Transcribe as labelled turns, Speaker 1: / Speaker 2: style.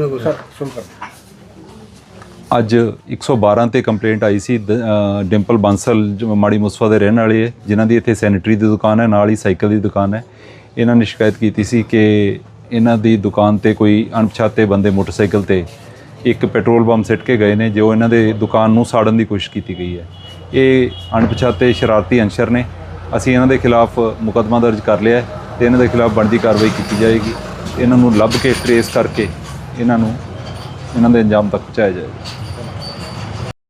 Speaker 1: Sir ਸੁਣ ਕਰ
Speaker 2: ਅੱਜ 112 ਤੇ ਕੰਪਲੇਂਟ ਆਈ ਸੀ ਦ- ਅ, ਡਿੰਪਲ ਬਾਂਸਲ ਜੋ ਮਾੜੀ ਮੁਸਫਾ ਦੇ ਰਹਿਣ ਵਾਲੇ ਹੈ ਜਿਨ੍ਹਾਂ ਦੀ ਇੱਥੇ ਸੈਨੇਟਰੀ ਦੀ ਦੁਕਾਨ ਹੈ ਨਾਲ ਹੀ ਸਾਈਕਲ ਦੀ ਦੁਕਾਨ ਹੈ। ਇਹਨਾਂ ਨੇ ਸ਼ਿਕਾਇਤ ਕੀਤੀ ਸੀ ਕਿ ਇਹਨਾਂ ਦੀ ਦੁਕਾਨ ਤੇ ਕੋਈ ਅਣਪਛਾਤੇ ਬੰਦੇ ਮੋਟਰਸਾਈਕਲ ਤੇ ਇੱਕ ਪੈਟਰੋਲ ਬੰਬ ਸਿੱਟ ਕੇ ਗਏ ਨੇ ਜੋ ਇਹਨਾਂ ਦੇ ਦੁਕਾਨ ਨੂੰ ਸਾੜਨ ਦੀ ਕੋਸ਼ਿਸ਼ ਕੀਤੀ ਗਈ ਹੈ। ਇਹ ਅਣਪਛਾਤੇ ਸ਼ਰਾਰਤੀ ਅੰਸ਼ਰ ਨੇ। ਅਸੀਂ ਇਹਨਾਂ ਦੇ ਖਿਲਾਫ ਮੁਕੱਦਮਾ ਦਰਜ ਕਰ ਲਿਆ ਹੈ ਤੇ ਇਹਨਾਂ ਦੇ ਖਿਲਾਫ ਬਣਦੀ ਕਾਰਵਾਈ ਕੀਤੀ ਜਾਏਗੀ। ਇਹਨਾਂ ਨੂੰ ਲੱਭ ਕੇ ਟਰੇਸ ਕਰਕੇ ਇਹਨਾਂ ਨੂੰ ਇਹਨਾਂ ਦੇ ਅੰਜਾਮ ਤੱਕ ਪਹੁੰਚਾਇਆ ਜਾਏਗਾ